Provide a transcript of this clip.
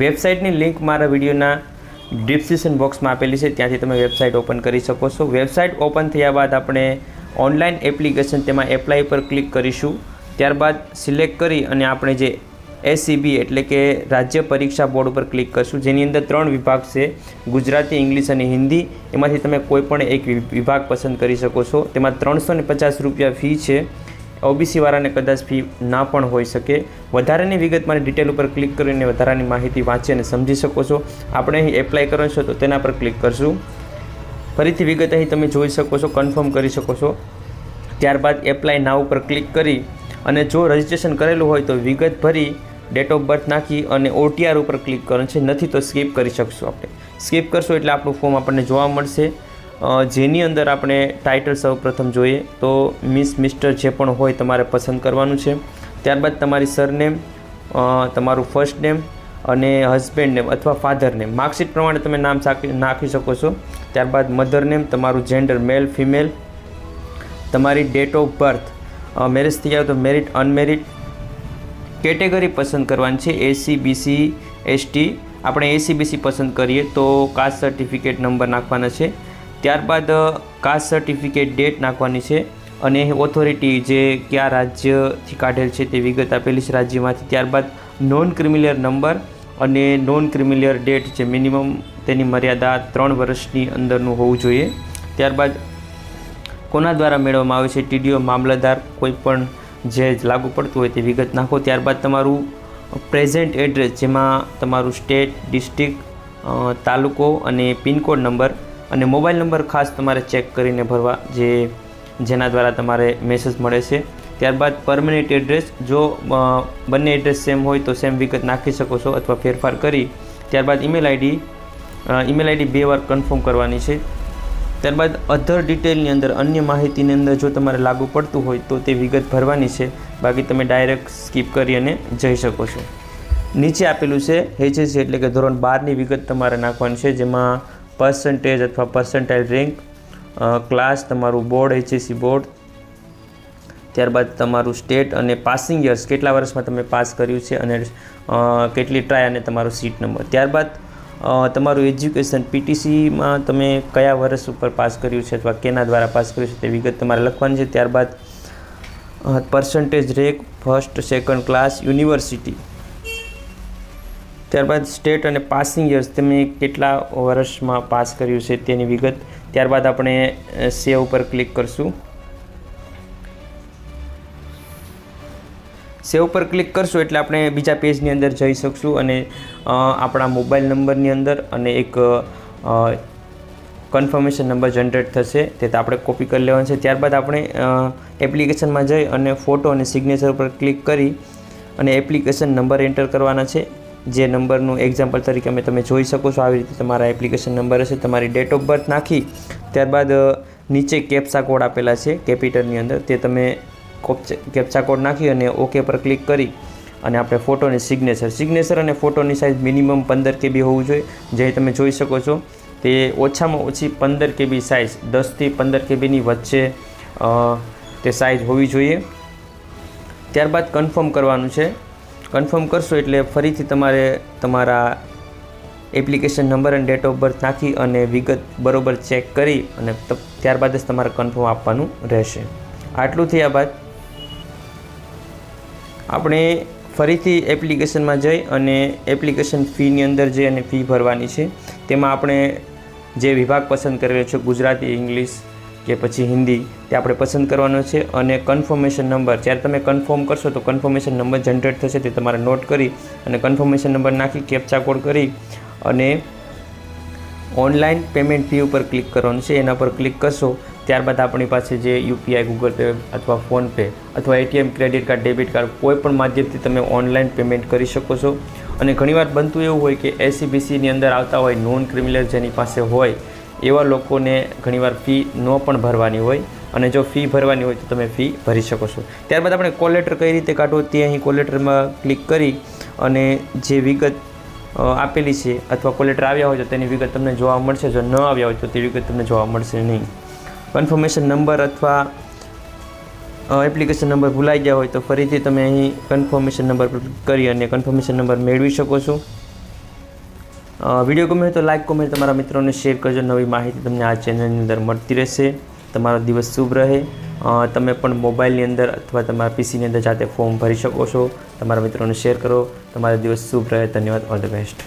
વેબસાઇટની link મારા વિડીયોના description બોક્સમાં આપેલી છે, ત્યાંથી તમે વેબસાઇટ ઓપન કરી શકો છો. વેબસાઇટ ઓપન થયા બાદ આપણે ઓનલાઈન એપ્લિકેશન તેમાં એપ્લાય પર ક્લિક કરીશું. ત્યારબાદ સિલેક્ટ કરી અને આપણે જે એસસીબી એટલે કે રાજ્ય પરીક્ષા બોર્ડ ઉપર ક્લિક કરશું. જેની અંદર ત્રણ વિભાગ છે, ગુજરાતી, ઇંગ્લિશ અને હિન્દી. એમાંથી તમે કોઈ પણ એક વિભાગ પસંદ કરી શકો છો. તેમાં ત્રણસો પચાસ રૂપિયા ફી છે. ઓબીસી વાળાને કદાચ ફી ના પણ હોઈ શકે. વધારાની વિગત મારી ડિટેલ ઉપર ક્લિક કરીને વધારાની માહિતી વાંચી અને સમજી શકો છો. આપણે અહીં એપ્લાય કરો છો તો તેના પર ક્લિક કરશું. ફરીથી વિગત અહીં તમે જોઈ શકો છો કન્ફર્મ કરી શકો છો. ત્યારબાદ એપ્લાય ના ઉપર ક્લિક કરી અને જો રજિસ્ટ્રેશન કરેલું હોય તો વિગત ભરી ડેટ ઓફ બર્થ નાખી અને ઓટીઆર ઉપર ક્લિક કરવાનું છે. નથી તો સ્કીપ કરી શકશું આપણે. સ્કીપ કરશું એટલે આપણું ફોર્મ આપણને જોવા મળશે. જેની અંદર આપણે ટાઇટલ સૌ પ્રથમ જોઈએ તો મિસ મિસ્ટર જે પણ હોય તમારે પસંદ કરવાનું છે. ત્યારબાદ તમારી સરનેમ તમારું ફર્સ્ટ નેમ અને હસબેન્ડ નેમ અથવા ફાધર નેમ માર્કશીટ પ્રમાણે તમે નામ નાખી શકો છો. ત્યારબાદ મધર નેમ તમારું જેન્ડર મેલ ફિમેલ તમારી ડેટ ઓફ બર્થ મેરેજ થઈ જાય તો મેરિટ અનમેરિટ કેટેગરી પસંદ કરવાની છે એસી બીસી એસટી આપણે એસી બીસી પસંદ કરીએ તો કાસ્ટ સર્ટિફિકેટ નંબર નાખવાના છે. ત્યારબાદ કાસ્ટ સર્ટિફિકેટ ડેટ નાખવાની છે અને ઓથોરિટી જે કયા રાજ્યથી કાઢેલ છે તે વિગત આપેલી છે રાજ્યમાંથી. ત્યારબાદ નોન ક્રિમિલિયર નંબર અને નોન ક્રિમિલિયર ડેટ જે મિનિમમ તેની મર્યાદા ત્રણ વર્ષની અંદરનું હોવું જોઈએ. ત્યારબાદ, કોના દ્વારા મેળવવામાં આવે છે? ટીડીઓ મામલતદાર કોઈ પણ જે લાગુ પડતું હોય તે વિગત નાખો. ત્યારબાદ, તમારું પ્રેઝન્ટ એડ્રેસ જેમાં તમારું સ્ટેટ ડિસ્ટ્રિક્ટ તાલુકો અને પિનકોડ નંબર અને મોબાઈલ નંબર ખાસ તમારે ચેક કરીને ભરવા જે જેના દ્વારા તમારે મેસેજ મળે છે. ત્યારબાદ પરમનન્ટ એડ્રેસ જો બંને એડ્રેસ સેમ હોય તો સેમ વિગત નાખી શકો છો અથવા ફેરફાર કરી. ત્યારબાદ ઈમેલ આઈડી ઈમેલ આઈડી બે વાર કન્ફર્મ કરવાની છે. ત્યારબાદ અધર ડિટેલની અંદર, અન્ય માહિતીની અંદર જો તમારે લાગુ પડતું હોય તો તે વિગત ભરવાની છે. બાકી તમે ડાયરેક્ટ સ્કીપ કરી અને જઈ શકો છો. નીચે આપેલું છે એચએસસી એટલે કે ધોરણ બારની વિગત તમારે નાખવાની છે, જેમાં પર્સન્ટેજ અથવા પર્સન્ટાઇલ રેન્ક ક્લાસ તમારું બોર્ડ એચએસસી બોર્ડ ત્યારબાદ તમારું સ્ટેટ અને પાસિંગ યર્સ કેટલા વર્ષમાં તમે પાસ કર્યું છે અને કેટલી ટ્રાય અને તમારો સીટ નંબર ત્યારબાદ તમારું એજ્યુકેશન પીટીસીમાં તમે કયા વર્ષ ઉપર પાસ કર્યું છે અથવા કેના દ્વારા પાસ કર્યું છે તે વિગત તમારે લખવાની છે. ત્યારબાદ percentage rank first second class university ત્યારબાદ સ્ટેટ અને પાસિંગ યર્સ તમે કેટલા વર્ષમાં પાસ કર્યું છે તેની વિગત ત્યારબાદ આપણે સેવ ઉપર ક્લિક કરશું. સેવ પર ક્લિક કરશું એટલે આપણે બીજા પેજની અંદર જઈ શકશું અને આપણા મોબાઈલ નંબરની અંદર અને એક કન્ફર્મેશન નંબર જનરેટ થશે તે આપણે કોપી કરી લેવાનું છે. ત્યારબાદ આપણે એપ્લિકેશનમાં જઈ અને ફોટો અને સિગ્નેચર પર ક્લિક કરી અને એપ્લિકેશન નંબર એન્ટર કરવાના છે. જે નંબરનું એક્ઝામ્પલ તરીકે અમે તમે જોઈ શકો છો. આવી રીતે તમારા એપ્લિકેશન નંબર હશે, તમારી ડેટ ઓફ બર્થ નાખી, ત્યારબાદ નીચે કેપ્સા કોડ આપેલા છે, કેપિટલની અંદર. તે તમે કેપ્સા કોડ નાખી અને ઓકે પર ક્લિક કરી અને આપણે ફોટોની સિગ્નેચર સિગ્નેચર અને ફોટોની સાઇઝ મિનિમમ પંદર કેબી હોવું જોઈએ. જે તમે જોઈ શકો છો, તે ઓછામાં ઓછી પંદર કેબી સાઇઝ દસથી પંદર કેબીની વચ્ચે તે સાઇઝ હોવી જોઈએ. ત્યારબાદ કન્ફર્મ કરવાનું છે. કન્ફર્મ કરશો એટલે ફરીથી તમારે તમારા એપ્લિકેશન નંબર અને ડેટ ઓફ બર્થ નાખી અને વિગત બરોબર ચેક કરી અને ત્યારબાદ જ તમારે કન્ફર્મ આપવાનું રહેશે. આટલું થયા બાદ આપણે ફરીથી એપ્લિકેશનમાં જઈ અને એપ્લિકેશન ફીની અંદર જઈ અને ફી ભરવાની છે. તેમાં આપણે જે વિભાગ પસંદ કરેલો છે ગુજરાતી, ઇંગ્લિશ કે પછી હિન્દી તે આપણે પસંદ કરવાનો છે અને કન્ફર્મેશન નંબર જ્યારે તમે કન્ફર્મ કરશો તો કન્ફર્મેશન નંબર જનરેટ થશે, તે તમારે નોટ કરી અને કન્ફર્મેશન નંબર નાખી કેપ્ચા કોડ કરી અને ઓનલાઈન પેમેન્ટ ફી ઉપર ક્લિક કરવાનું છે. એના પર ક્લિક કરશો, ત્યારબાદ આપણી પાસે જે યુપીઆઈ, ગૂગલ પે અથવા ફોનપે અથવા ATM, credit card, debit card કોઈ પણ માધ્યમથી તમે ઓનલાઈન પેમેન્ટ કરી શકો છો. અને ઘણીવાર બનતું એવું હોય કે એસીબીસીની અંદર આવતા હોય નોન ક્રિમિનલ જેની પાસે હોય એવા લોકોને ઘણીવાર ફી ન પણ ભરવાની હોય અને જો ફી ભરવાની હોય તો તમે ફી ભરી શકો છો. ત્યારબાદ આપણે કોલેટર કઈ રીતે કાઢવો તે અહીં કોલેટરમાં ક્લિક કરી અને જે વિગત આપેલી છે અથવા કોલેટર આવ્યા હોય તો તેની વિગત તમને જોવા મળશે. જો ન આવ્યા હોય તો તે વિગત તમને જોવા મળશે નહીં. કન્ફર્મેશન નંબર અથવા એપ્લિકેશન નંબર ભૂલાઈ ગયા હોય તો ફરીથી તમે અહીં કન્ફર્મેશન નંબર પર કરી અને કન્ફર્મેશન નંબર મેળવી શકો છો. વીડિયો ગમે તો લાઈક કોમેન્ટ તમારા મિત્રોને શેર કરજો. નવી માહિતી તમને આ ચેનલની અંદર મળતી રહેશે. તમારો દિવસ શુભ રહે. તમે પણ મોબાઈલની અંદર અથવા તમારા પીસીની અંદર જાતે ફોર્મ ભરી શકો છો. તમારા મિત્રોને શેર કરો. તમારો દિવસ શુભ રહે. ધન્યવાદ. All the best